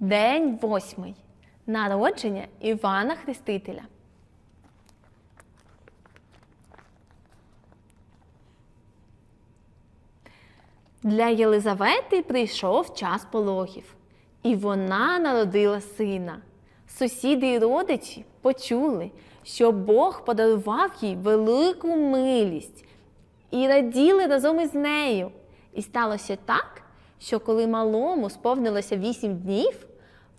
День восьмий. Народження Івана Хрестителя. Для Єлизавети прийшов час пологів, і вона народила сина. Сусіди й родичі почули, що Бог подарував їй велику милість і раділи разом із нею. І сталося так, що коли малому сповнилося вісім днів,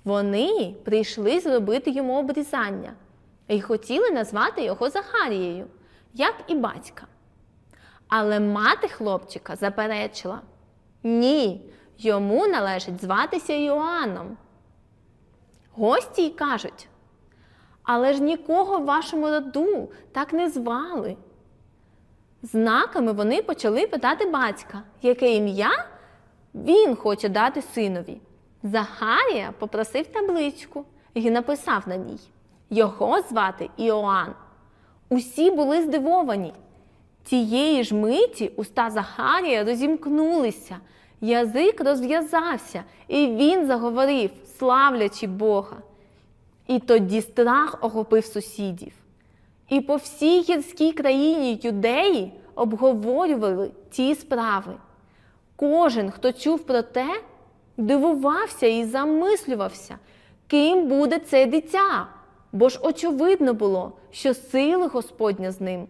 вони прийшли зробити йому обрізання і хотіли назвати його Захарією, як і батька. Але мати хлопчика заперечила: ні, йому належить зватися Йоанном. Гості й кажуть, але ж нікого в вашому роду так не звали. Знаками вони почали питати батька, яке ім'я він хоче дати синові. Захарія попросив табличку і написав на ній його звати Іоанн. Усі були здивовані. Тієї ж миті уста Захарія розімкнулися, язик розв'язався, і він заговорив, славлячи Бога. І тоді страх охопив сусідів. І по всій гірській країні юдеї обговорювали ті справи. Кожен, хто чув про те, дивувався і замислювався, ким буде це дитя, бо ж очевидно було, що сили Господня з ним.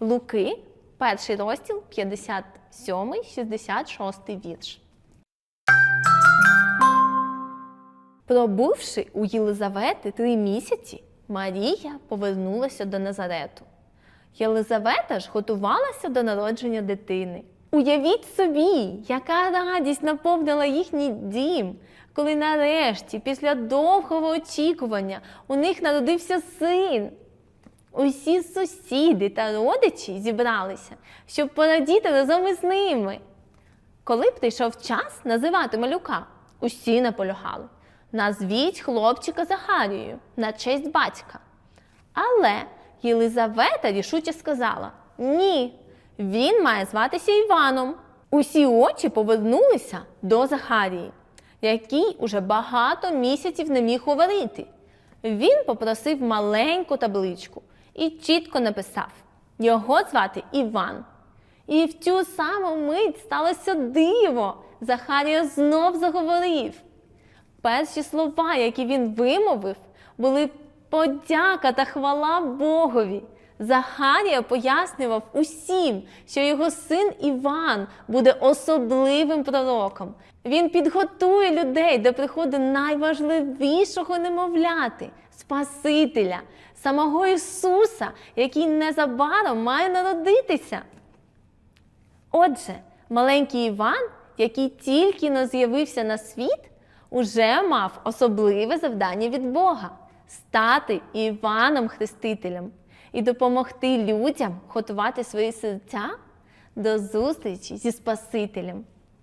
Луки, перший розділ, 57, 66 вірш. Пробувши у Єлизавети три місяці, Марія повернулася до Назарету. Єлизавета ж готувалася до народження дитини. Уявіть собі, яка радість наповнила їхній дім, коли нарешті, після довгого очікування, у них народився син. Усі сусіди та родичі зібралися, щоб порадіти разом із ними. Коли прийшов час називати малюка, усі наполягали. Назвіть хлопчика Захарією на честь батька. Але Єлизавета рішуче сказала: ні, він має зватися Іваном. Усі очі повернулися до Захарії, який уже багато місяців не міг говорити. Він попросив маленьку табличку і чітко написав: його звати Іван. І в цю саму мить сталося диво. Захарія знов заговорив. Перші слова, які він вимовив, були подяка та хвала Богові. Захарія пояснював усім, що його син Іван буде особливим пророком. Він підготує людей до приходу найважливішого немовляти Спасителя, самого Ісуса, який незабаром має народитися. Отже, маленький Іван, який тільки но з'явився на світ, уже мав особливе завдання від Бога стати Іваном Хрестителем і допомогти людям готувати свої серця до зустрічі зі Спасителем.